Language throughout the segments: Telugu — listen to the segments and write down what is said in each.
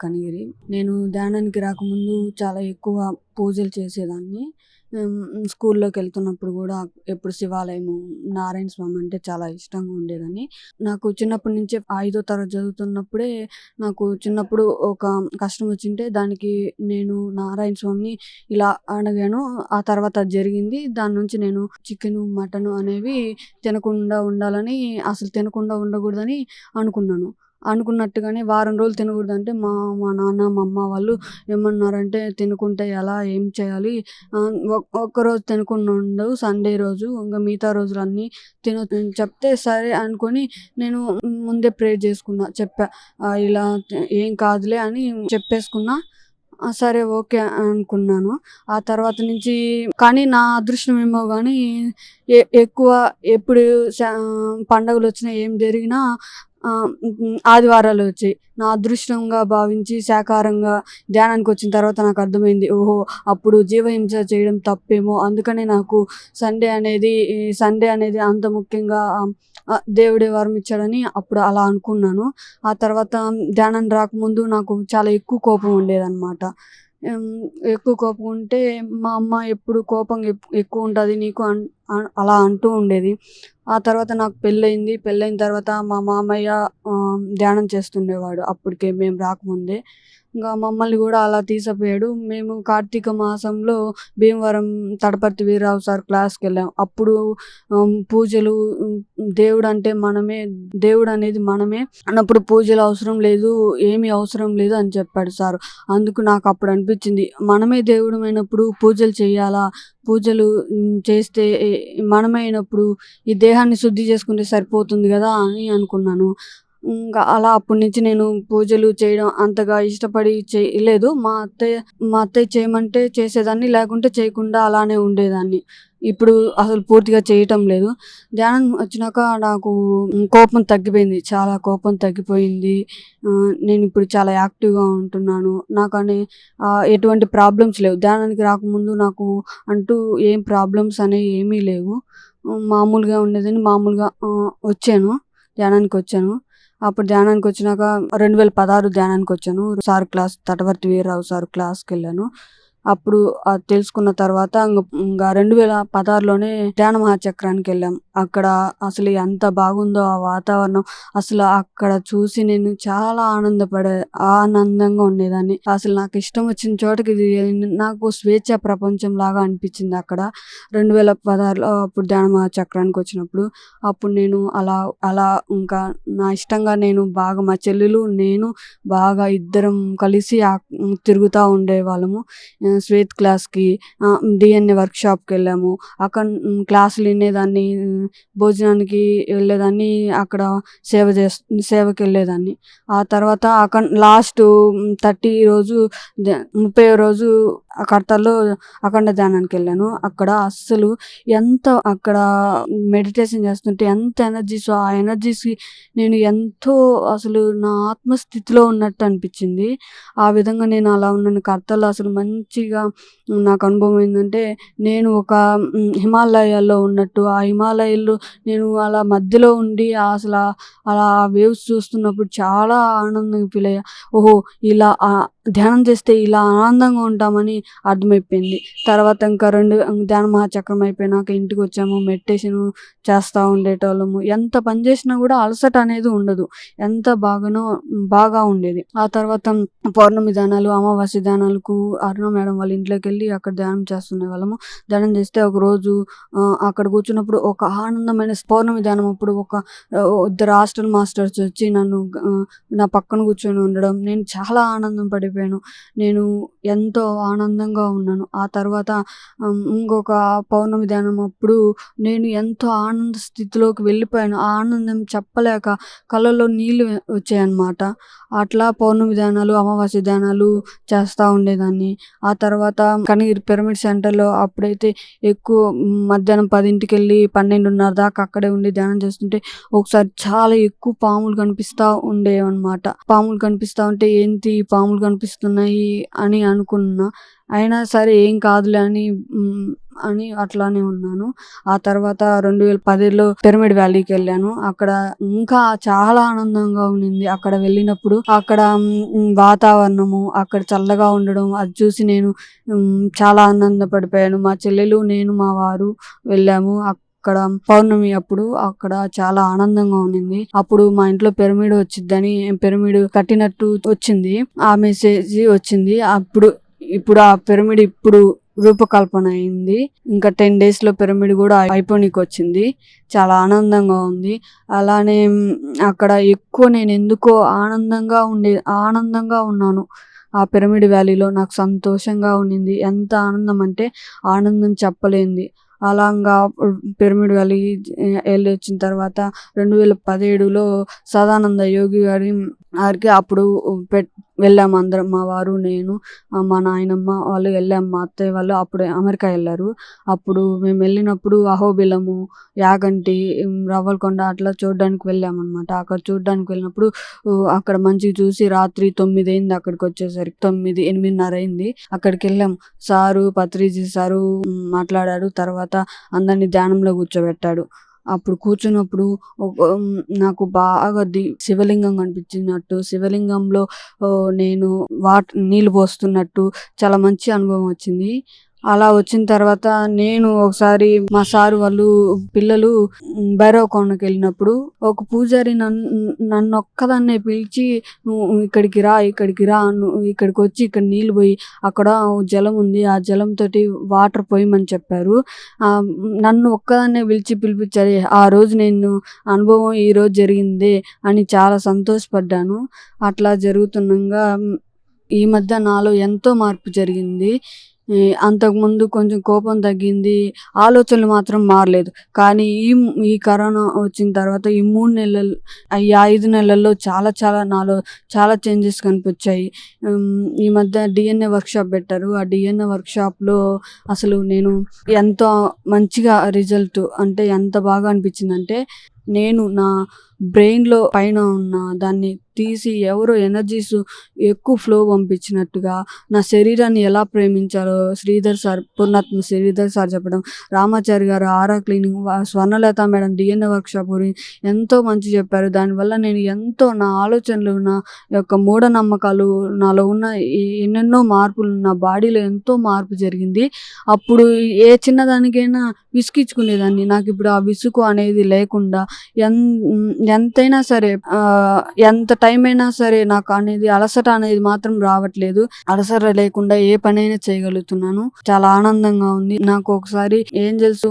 కనిగిరి. నేను ధ్యానానికి రాకముందు చాలా ఎక్కువ పూజలు చేసేదాన్ని. స్కూల్లోకి వెళ్తున్నప్పుడు కూడా ఎప్పుడు శివాలయము నారాయణ స్వామి అంటే చాలా ఇష్టంగా ఉండేదని నాకు చిన్నప్పటి నుంచే ఐదో తరగతి చదువుతున్నప్పుడే నాకు చిన్నప్పుడు ఒక కష్టం వచ్చింటే దానికి నేను నారాయణ స్వామిని ఇలా అడిగాను. ఆ తర్వాత జరిగింది. దాని నుంచి నేను చికెన్ మటన్ అనేవి తినకుండా ఉండాలని అసలు తినకుండా ఉండకూడదని అనుకున్నాను. అనుకున్నట్టుగానే వారం రోజులు తినకూడదు అంటే మా మా నాన్న మా అమ్మ వాళ్ళు ఏమన్నారంటే తినకుంటే ఎలా ఏం చేయాలి? ఒక్కరోజు తినకుండా ఉండవు సండే రోజు ఇంకా మిగతా రోజులన్నీ తిన చెప్తే సరే అనుకొని నేను ముందే ప్రే చేసుకున్నా చెప్పా ఇలా ఏం కాదులే అని చెప్పేసుకున్నా సరే ఓకే అనుకున్నాను. ఆ తర్వాత నుంచి కానీ నా అదృష్టం ఏమో కానీ ఎ- ఎక్కువ ఎప్పుడు పండుగలు పండగలు వచ్చినా ఏం జరిగినా ఆదివారాలు వచ్చాయి నా అదృష్టంగా భావించి శాకాహారంగా ధ్యానానికి వచ్చిన తర్వాత నాకు అర్థమైంది ఓహో అప్పుడు జీవహింస చేయడం తప్పేమో. అందుకనే నాకు సండే అనేది సండే అనేది అంత ముఖ్యంగా దేవుడే వరం ఇచ్చాడని అప్పుడు అలా అనుకున్నాను. ఆ తర్వాత ధ్యానం రాకముందు నాకు చాలా ఎక్కువ కోపం ఉండేదన్నమాట. ఎక్కువ కోపం ఉంటే మా అమ్మ ఎప్పుడు కోపం ఎప్- ఎక్కువ ఉంటుంది నీకు అన్ అలా అంటూ ఉండేది. ఆ తర్వాత నాకు పెళ్ళయింది. పెళ్ళైన తర్వాత మా మామయ్య ధ్యానం చేస్తుండేవాడు అప్పటికే మేము రాకముందే. ఇంకా మమ్మల్ని కూడా అలా తీసపోయాడు. మేము కార్తీక మాసంలో భీమవరం తడపర్తి వీరరావు సార్ క్లాస్కి వెళ్ళాం. అప్పుడు పూజలు దేవుడు అంటే మనమే దేవుడు అనేది మనమే అన్నప్పుడు పూజలు అవసరం లేదు ఏమీ అవసరం లేదు అని చెప్పాడు సార్. అందుకు నాకు అప్పుడు అనిపించింది మనమే దేవుడు అయినప్పుడు పూజలు చేయాలా? పూజలు చేస్తే ఏ- మనమే అయినప్పుడు ఈ దేహాన్ని శుద్ధి చేసుకుంటే సరిపోతుంది కదా అని అనుకున్నాను. ఇంకా అలా అప్పటి నుంచి నేను పూజలు చేయడం అంతగా ఇష్టపడి చేయలేదు మా అత్తయ్య మా అత్తయ్య చేయమంటే చేసేదాన్ని లేకుంటే చేయకుండా అలానే ఉండేదాన్ని. ఇప్పుడు అసలు పూర్తిగా చేయటం లేదు. ధ్యానం వచ్చినాక నాకు కోపం తగ్గిపోయింది. చాలా కోపం తగ్గిపోయింది. నేను ఇప్పుడు చాలా యాక్టివ్గా ఉంటున్నాను. నాకు అనే ఎటువంటి ప్రాబ్లమ్స్ లేవు. ధ్యానానికి రాకముందు నాకు అంటూ ఏం ప్రాబ్లమ్స్ అనేవి ఏమీ లేవు. మామూలుగా ఉండేదని మామూలుగా వచ్చాను. ధ్యానానికి వచ్చాను. అప్పుడు ధ్యానానికి వచ్చినాక రెండు వేల పదహారు ధ్యానానికి వచ్చాను. Sir class Tatavarthi Veerarao sir క్లాస్కి వెళ్ళాను. అప్పుడు అది తెలుసుకున్న తర్వాత ఇంకా రెండు వేల పదహారులోనే ధ్యాన మహాచక్రానికి వెళ్ళాం. అక్కడ అసలు ఎంత బాగుందో ఆ వాతావరణం. అసలు అక్కడ చూసి నేను చాలా ఆనందపడే ఆనందంగా ఉండేదాన్ని. అసలు నాకు ఇష్టం వచ్చిన చోటకి నాకు స్వేచ్ఛ ప్రపంచం లాగా అనిపించింది అక్కడ. రెండు వేల పదహారులో అప్పుడు ధ్యాన మహాచక్రానికి వచ్చినప్పుడు అప్పుడు నేను అలా అలా ఇంకా నా ఇష్టంగా నేను బాగా మా చెల్లెలు నేను బాగా ఇద్దరం కలిసి తిరుగుతూ ఉండేవాళ్ళము. స్వేత్ శ్వేత్ క్లాస్కి డిఎన్ఏ వర్క్షాప్కి వెళ్ళాము అక్కడ క్లాసులు వినేదాన్ని భోజనానికి వెళ్ళేదాన్ని అక్కడ సేవ చేస్ సేవకి వెళ్ళేదాన్ని ఆ తర్వాత అక్కడ లాస్ట్ థర్టీ రోజు ముప్పై రోజు కర్తల్లో అఖండ ధ్యానానికి వెళ్ళాను అక్కడ అస్సలు ఎంత అక్కడ మెడిటేషన్ చేస్తుంటే ఎంత ఎనర్జీస్ ఆ ఎనర్జీస్కి నేను ఎంతో అసలు నా ఆత్మస్థితిలో ఉన్నట్టు అనిపించింది. ఆ విధంగా నేను అలా ఉన్నాను. కర్తల్లో అసలు మంచి మొదటిగా నాకు అనుభవం ఏంటంటే నేను ఒక హిమాలయాల్లో ఉన్నట్టు ఆ హిమాలయాల్లో నేను అలా మధ్యలో ఉండి అసలు ఆ- అలా వేవ్స్ చూస్తున్నప్పుడు చాలా ఆనందంగా ఫీల్ అయ్యా. ఓహో ఇలా ఆ ధ్యానం చేస్తే ఇలా ఆనందంగా ఉంటామని అర్థమైపోయింది. తర్వాత ఇంకా రెండు ధ్యాన మహాచక్రం అయిపోయినాక ఇంటికి వచ్చాము మెడిటేషన్ చేస్తూ ఉండేటోళ్ళము. ఎంత పని చేసినా కూడా అలసట అనేది ఉండదు. ఎంత బాగానో బాగా ఉండేది. ఆ తర్వాత పౌర్ణమి దానాలు అమావాస్య దానాలకు అరుణ మేడం వాళ్ళ ఇంట్లోకి వెళ్ళి అక్కడ ధ్యానం చేస్తుండే వాళ్ళము. ధ్యానం చేస్తే ఒక రోజు అక్కడ కూర్చున్నప్పుడు ఒక ఆనందమైన పౌర్ణమి ధ్యానం అప్పుడు ఒక ఇద్దరు హాస్టల్ మాస్టర్స్ వచ్చి నన్ను నా పక్కన కూర్చొని ఉండడం. నేను చాలా ఆనందం పడిపోయాను. నేను ఎంతో ఆనందంగా ఉన్నాను. ఆ తర్వాత ఇంకొక పౌర్ణమి ధ్యానం అప్పుడు నేను ఎంతో ఆనంద స్థితిలోకి వెళ్ళిపోయాను. ఆ ఆనందం చెప్పలేక కళ్ళలో నీళ్ళు వచ్చాయన్నమాట. అట్లా పౌర్ణమి ధ్యానాలు అమావాస్య ధ్యానాలు చేస్తూ ఉండేదాన్ని. ఆ తర్వాత కనగిరి పిరమిడ్ సెంటర్లో అప్పుడైతే ఎక్కువ మధ్యాహ్నం పదింటికి వెళ్ళి పన్నెండున్నర దాకా అక్కడే ఉండి ధ్యానం చేస్తుంటే ఒకసారి చాలా ఎక్కువ పాములు కనిపిస్తూ ఉండేవన్నమాట. పాములు కనిపిస్తూ ఉంటే ఏంటి పాములు కనిపి కనిపిస్తున్నాయి అని అనుకున్నా అయినా సరే ఏం కాదులే అని అని అట్లానే ఉన్నాను. ఆ తర్వాత 2010లో పిరమిడ్ వ్యాలీకి వెళ్ళాను. అక్కడ ఇంకా చాలా ఆనందంగా ఉండింది. అక్కడ వెళ్ళినప్పుడు అక్కడ వాతావరణము అక్కడ చల్లగా ఉండడం అది చూసి నేను చాలా ఆనందపడిపోయాను. మా చెల్లెలు, నేను, మా వారు వెళ్ళాము. అక్కడ పౌర్ణమి అప్పుడు అక్కడ చాలా ఆనందంగా ఉండింది. అప్పుడు మా ఇంట్లో పిరమిడ్ వచ్చిద్దని పిరమిడ్ కట్టినట్టు వచ్చింది. ఆ మెసేజ్ వచ్చింది. అప్పుడు ఇప్పుడు ఆ పిరమిడ్ ఇప్పుడు రూపకల్పన అయింది. ఇంకా 10 డేస్‌లో పిరమిడ్ కూడా అయిపోనీకి వచ్చింది. చాలా ఆనందంగా ఉంది. అలానే అక్కడ ఎక్కువ నేను ఎందుకో ఆనందంగా ఉండే ఆనందంగా ఉన్నాను. ఆ పిరమిడ్ వ్యాలీలో నాకు సంతోషంగా ఉండింది. ఎంత ఆనందం అంటే ఆనందం చెప్పలేనిది. అలాగా పిరమిడ్ వ్యాలీ వచ్చిన తర్వాత 2017లో సదానంద యోగి గారి గారికి అప్పుడు పెట్ వెళ్ళాము అందరం. మా వారు, నేను, మా నాయనమ్మ వాళ్ళు వెళ్ళాం. మా అత్తయ్య వాళ్ళు అప్పుడు అమెరికా వెళ్ళారు అప్పుడు మేము వెళ్ళినప్పుడు అహోబిలము, యాగంటి, రవ్వలకొండ అట్లా చూడడానికి వెళ్ళాము అనమాట అక్కడ చూడ్డానికి వెళ్ళినప్పుడు అక్కడ మంచిగా చూసి రాత్రి తొమ్మిది అయింది అక్కడికి వచ్చేసరికి తొమ్మిది ఎనిమిదిన్నర అయింది. అక్కడికి వెళ్ళాము సారు పత్రిజీ సారు మాట్లాడాడు తర్వాత అందరిని ధ్యానంలో కూర్చోబెట్టాడు. అప్పుడు కూర్చున్నప్పుడు నాకు బాగా ది శివలింగం కనిపించినట్టు, శివలింగంలో నేను వాట్ నీళ్ళు పోస్తున్నట్టు చాలా మంచి అనుభవం వచ్చింది. అలా వచ్చిన తర్వాత నేను ఒకసారి మా సారు వాళ్ళు పిల్లలు భైరవ కొండకెళ్ళినప్పుడు ఒక పూజారి నన్ను నన్ను ఒక్కదాన్నే పిలిచి "నువ్వు ఇక్కడికి రా, ఇక్కడికి రా, నువ్వు ఇక్కడికొచ్చి ఇక్కడ నీళ్ళు పోయి అక్కడ జలం ఉంది. ఆ జలంతోటి వాటర్ పోయమని చెప్పారు. నన్ను ఒక్కదాన్నే పిలిచి పిలిపించారు. ఆ రోజు నేను అనుభవం ఈరోజు జరిగిందే అని చాలా సంతోషపడ్డాను. అట్లా జరుగుతుండగా ఈ మధ్య నాలో ఎంతో మార్పు జరిగింది. అంతకుముందు కొంచెం కోపం తగ్గింది. ఆలోచనలు మాత్రం మారలేదు. కానీ ఈ ఈ కరోనా వచ్చిన తర్వాత ఈ మూడు నెలలు ఈ ఐదు నెలల్లో చాలా చాలా నాలో చాలా చేంజెస్ కనిపించాయి. ఈ మధ్య డిఎన్ఏ వర్క్‌షాప్ పెట్టారు. ఆ డిఎన్ఏ వర్క్‌షాప్‌లో అసలు నేను ఎంతో మంచిగా రిజల్ట్ అంటే ఎంత బాగా అనిపించిందంటే నేను నా బ్రెయిన్‌లో పైన ఉన్న దాన్ని తీసి ఎవరో ఎనర్జీస్ ఎక్కువ ఫ్లో పంపించినట్టుగా నా శరీరాన్ని ఎలా ప్రేమించాలో శ్రీధర్ సార్ పూర్ణాత్మ శ్రీధర్ సార్ చెప్పడం, Ramachari garu aura cleaning, Swarnalatha madam DNA workshop గురించి ఎంతో మంచి చెప్పారు. దానివల్ల నేను ఎంతో నా ఆలోచనలు, నా యొక్క మూఢనమ్మకాలు, నాలో ఉన్న ఎన్నెన్నో మార్పులు నా బాడీలో ఎంతో మార్పు జరిగింది. అప్పుడు ఏ చిన్నదానికైనా విసుగించుకునేదాన్ని నాకు ఇప్పుడు ఆ విసుగు అనేది లేకుండా ఎంతైనా సరే ఎంత టైం అయినా సరే నాకు అనేది అలసట అనేది మాత్రం రావట్లేదు. అలసట లేకుండా ఏ పనైనా చేయగలుగుతున్నాను. చాలా ఆనందంగా ఉంది. నాకు ఒకసారి ఏంజల్స్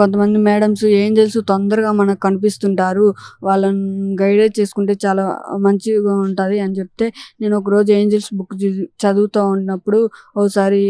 కొంతమంది మేడమ్స్ ఏంజల్స్ తొందరగా మనకు కనిపిస్తుంటారు. వాళ్ళని గైడెడ్ చేసుకుంటే చాలా మంచిగా ఉంటుంది అని చెప్తే నేను ఒకరోజు ఏంజెల్స్ బుక్ చదువుతూ ఉన్నప్పుడు ఒకసారి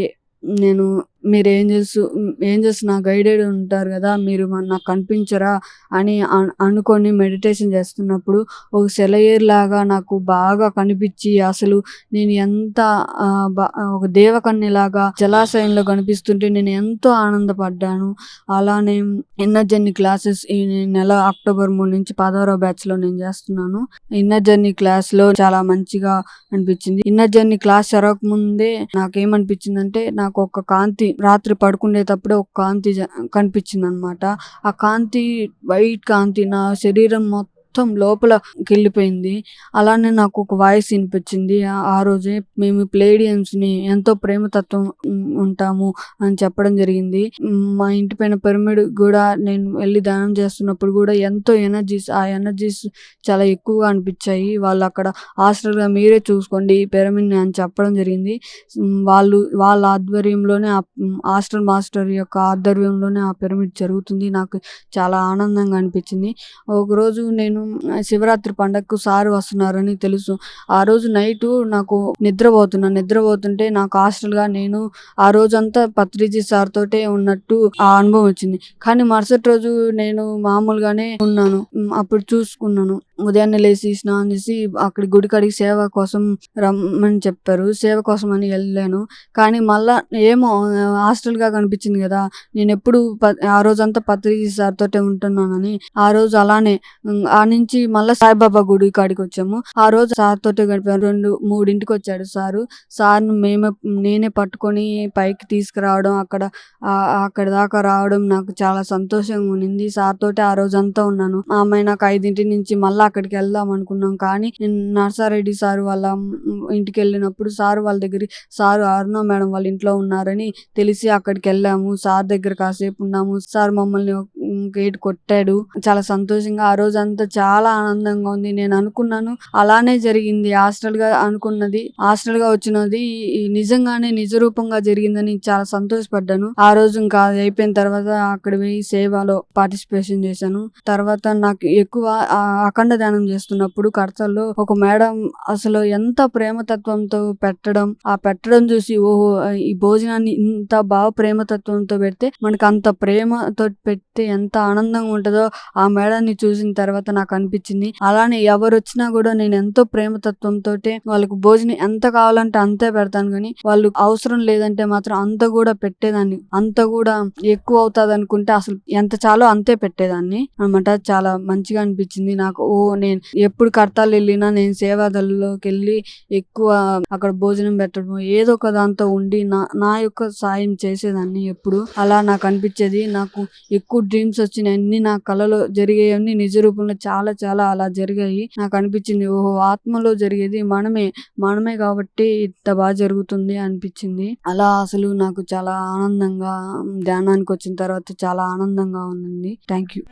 నేను మీరు ఏం చేస్తూ ఏం చేస్తూ నా గైడెడ్ ఉంటారు కదా! మీరు నాకు కనిపించరా అని అనుకొని మెడిటేషన్ చేస్తున్నప్పుడు ఒక సెలయేర్ లాగా నాకు బాగా కనిపించి అసలు నేను ఎంత ఒక బ ఒక దేవకన్యలాగా జలాశయంలో కనిపిస్తుంటే నేను ఎంతో ఆనందపడ్డాను. అలానే ఇన్నర్ జర్నీ క్లాసెస్ ఈ నెల అక్టోబర్ మూడు నుంచి 16వ బ్యాచ్‌లో నేను చేస్తున్నాను. ఇన్నర్ జర్నీ క్లాస్‌లో చాలా మంచిగా అనిపించింది. ఇన్నర్ జర్నీ క్లాస్ జరగకముందే నాకేమనిపించిందంటే నాకు ఒక కాంతి రాత్రి పడుకునేటప్పుడే ఒక కాంతి జ కనిపించిందన్నమాట. ఆ కాంతి వైట్ కాంతి నా శరీరం మొత్తం మొత్తం లోపలకెళ్ళిపోయింది. అలానే నాకు ఒక వాయిస్ వినిపించింది. ఆ రోజే మేము ప్లేడియన్స్‌ని ఎంతో ప్రేమతత్వం ఉంటాము అని చెప్పడం జరిగింది. మా ఇంటి పైన పిరమిడ్ కూడా నేను వెళ్ళి దానం చేస్తున్నప్పుడు కూడా ఎంతో ఎనర్జీస్ ఆ ఎనర్జీస్ చాలా ఎక్కువగా అనిపించాయి. వాళ్ళు అక్కడ హాస్టల్‌గా మీరే చూసుకోండి ఈ పిరమిడ్‌ని అని చెప్పడం జరిగింది. వాళ్ళు వాళ్ళ ఆధ్వర్యంలోనే ఆ హాస్టల్ మాస్టర్ యొక్క ఆధ్వర్యంలోనే ఆ పిరమిడ్ జరుగుతుంది. నాకు చాలా ఆనందంగా అనిపించింది. ఒకరోజు నేను శివరాత్రి పండగకు సార్ వస్తున్నారని తెలుసు. ఆ రోజు నైట్ నాకు నిద్రపోతున్నా. నిద్రపోతుంటే నాకు హాస్టల్‌గా నేను ఆ రోజంతా పత్రిజీ సార్ తోటే ఉన్నట్టు ఆ అనుభవం వచ్చింది. కానీ మరుసటి రోజు నేను మామూలుగానే ఉన్నాను. అప్పుడు చూసుకున్నాను. ఉదయాన్నే లేచి స్నానం చేసి అక్కడ గుడి కాడికి సేవ కోసం రమ్మని చెప్పారు. సేవ కోసం అని వెళ్ళాను. కానీ మళ్ళా ఏమో హాస్టల్‌గా కనిపించింది కదా! నేనెప్పుడు ప ఆ రోజంతా పత్రిజీ సార్ తోటే ఉంటున్నానని ఆ రోజు అలానే ఆ నుంచి మళ్ళా సాయిబాబా గుడి కాడికి వచ్చాము. ఆ రోజు సార్ తోటి గడిపాను రెండు మూడింటికి వచ్చాడు సారు. సార్ను మేమే నేనే పట్టుకొని పైకి తీసుకురావడం అక్కడ అక్కడ దాకా రావడం నాకు చాలా సంతోషంగా ఉన్నింది. సార్ తోటి ఆ రోజు అంతా ఉన్నాను ఆమె నాకు ఐదింటి నుంచి మళ్ళీ అక్కడికి వెళ్దాం అనుకున్నాం. కానీ నేను నర్సారెడ్డి సార్ వాళ్ళ ఇంటికి వెళ్ళినప్పుడు సార్ వాళ్ళ దగ్గర సార్ అరుణ మేడం వాళ్ళ ఇంట్లో ఉన్నారని తెలిసి అక్కడికి వెళ్ళాము. సార్ దగ్గర కాసేపు ఉన్నాము. సార్ మమ్మల్ని గేట్ కొట్టాడు. చాలా సంతోషంగా ఆ రోజు అంతా చాలా ఆనందంగా ఉంది. నేను అనుకున్నాను అలానే జరిగింది. హాస్టల్గా అనుకున్నది హాస్టల్గా వచ్చినది ఈ నిజంగానే నిజ రూపంగా జరిగిందని చాలా సంతోషపడ్డాను. ఆ రోజు ఇంకా అది అయిపోయిన తర్వాత అక్కడ పోయి సేవలో పార్టిసిపేషన్ చేశాను. తర్వాత నాకు ఎక్కువ ఆ అఖండ ధ్యానం చేస్తున్నప్పుడు కర్తల్లో ఒక మేడం అసలు ఎంత ప్రేమతత్వంతో పెట్టడం ఆ పెట్టడం చూసి ఓహో ఈ భోజనాన్ని ఇంత బాగా ప్రేమతత్వంతో పెడితే మనకు అంత ప్రేమతో పెడితే ఎంత ఆనందంగా ఉంటుందో ఆ మేడాన్ని చూసిన తర్వాత నాకు అనిపించింది. అలానే ఎవరు వచ్చినా కూడా నేను ఎంతో ప్రేమతత్వంతో వాళ్ళకు భోజనం ఎంత కావాలంటే అంతే పెడతాను కానీ వాళ్ళు అవసరం లేదంటే మాత్రం అంత కూడా పెట్టేదాన్ని. అంత కూడా ఎక్కువ అవుతుంది అనుకుంటే అసలు ఎంత చాలో అంతే పెట్టేదాన్ని అనమాట చాలా మంచిగా అనిపించింది నాకు. ఓ నేను ఎప్పుడు కర్తాలు వెళ్ళినా నేను సేవాదల్లోకి వెళ్ళి ఎక్కువ అక్కడ భోజనం పెట్టడం ఏదో ఒక దాంతో ఉండి నా నా యొక్క సాయం చేసేదాన్ని ఎప్పుడు. అలా నాకు అనిపించేది. నాకు ఎక్కువ డ్రీమ్ డ్రీమ్స్ వచ్చినాయి అన్ని నా కళలో జరిగేవన్నీ నిజ రూపంలో చాలా చాలా అలా జరిగాయి. నాకు అనిపించింది ఓహో ఆత్మలో జరిగేది మనమే మనమే కాబట్టి ఇంత బాగా జరుగుతుంది అనిపించింది. అలా అసలు నాకు చాలా ఆనందంగా ధ్యానానికి వచ్చిన తర్వాత చాలా ఆనందంగా ఉంది థ్యాంక్ యూ